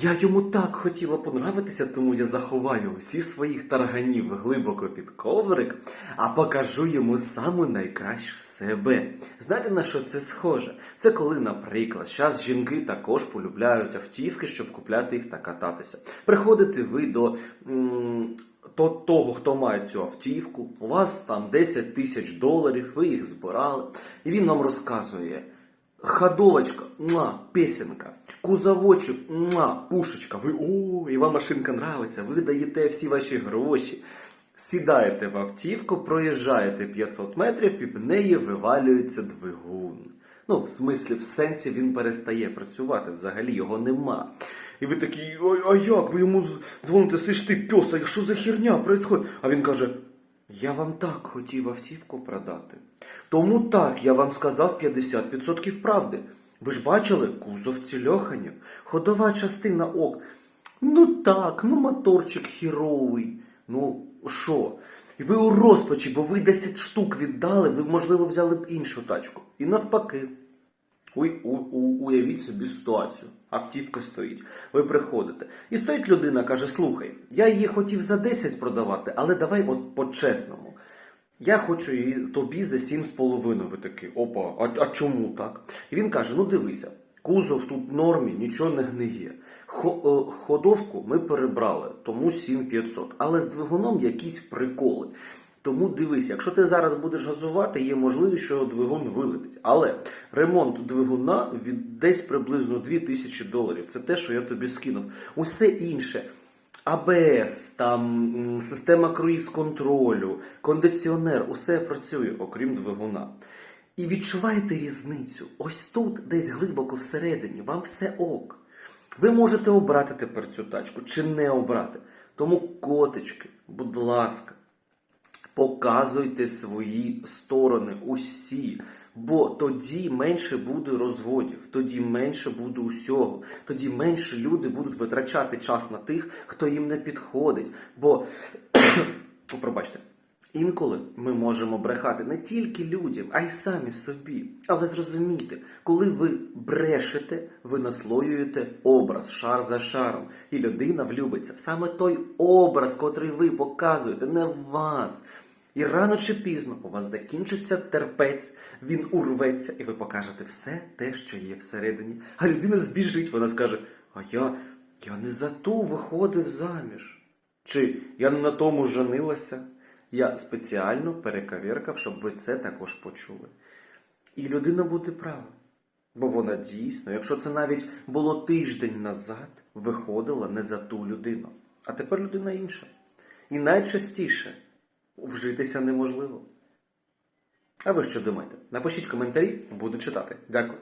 Я йому так хотіла понравитися, тому я заховаю усі своїх тарганів глибоко під коврик, а покажу йому саму найкращу себе. Знаєте на що це схоже? Це коли, наприклад, зараз жінки також полюбляють автівки, щоб купляти їх та кататися. Приходите ви до. м, то того, хто має цю автівку, у вас там 10 тисяч доларів, ви їх збирали, і він вам розказує. Ходовочка, муа, песенка, кузовочок, муа, пушечка. Ви о, і вам машинка нравиться, ви даєте всі ваші гроші. Сідаєте в автівку, проїжджаєте 500 метрів і в неї вивалюється двигун. Ну, в смислі, в сенсі він перестає працювати, взагалі його нема. І ви такі, а, а як? Ви йому дзвоните, слиш ти пьоса, що за херня происходить? А він каже, я вам так хотів автівку продати. Тому так, я вам сказав 50% правди. Ви ж бачили, кузов цільохані, ходова частина ок. Ну так, ну моторчик хіровий. Ну що? І ви у розпачі, бо ви 10 штук віддали, ви, можливо, взяли б іншу тачку. І навпаки. Уявіть собі ситуацію. Автівка стоїть. Ви приходите. І стоїть людина, каже: слухай, я її хотів за 10 продавати, але давай от по-чесному. Я хочу її тобі за 7,5. Ви такі, опа, а, а чому так? І він каже: ну дивися, кузов тут в нормі, нічого не гниє. Е, ходовку ми перебрали, тому 7500. Але з двигуном якісь приколи. Тому дивись, якщо ти зараз будеш газувати, є можливість, що двигун вилетить. Але ремонт двигуна від десь приблизно 2000 доларів. Це те, що я тобі скинув. Усе інше. АБС, там система круїз-контролю, кондиціонер, усе працює, окрім двигуна. І відчуваєте різницю. Ось тут, десь глибоко всередині, вам все ок. Ви можете обрати тепер цю тачку чи не обрати. Тому, котички, будь ласка, показуйте свої сторони усі. Бо тоді менше буде розводів, тоді менше буде усього, тоді менше люди будуть витрачати час на тих, хто їм не підходить. Бо, пробачте, інколи ми можемо брехати не тільки людям, а й самі собі. Але зрозумійте, коли ви брешете, ви наслоюєте образ шар за шаром, і людина влюбиться саме той образ, котрий ви показуєте, не в вас. І рано чи пізно у вас закінчиться терпець, він урветься, і ви покажете все те, що є всередині. А людина збіжить, вона скаже: А я, я не за ту виходив заміж. Чи я не на тому женилася? Я спеціально перекавіркав, щоб ви це також почули. І людина буде права. Бо вона дійсно, якщо це навіть було тиждень назад, виходила не за ту людину. А тепер людина інша. І найчастіше вжитися неможливо. А ви що думаєте? Напишіть коментарі, буду читати. Дякую.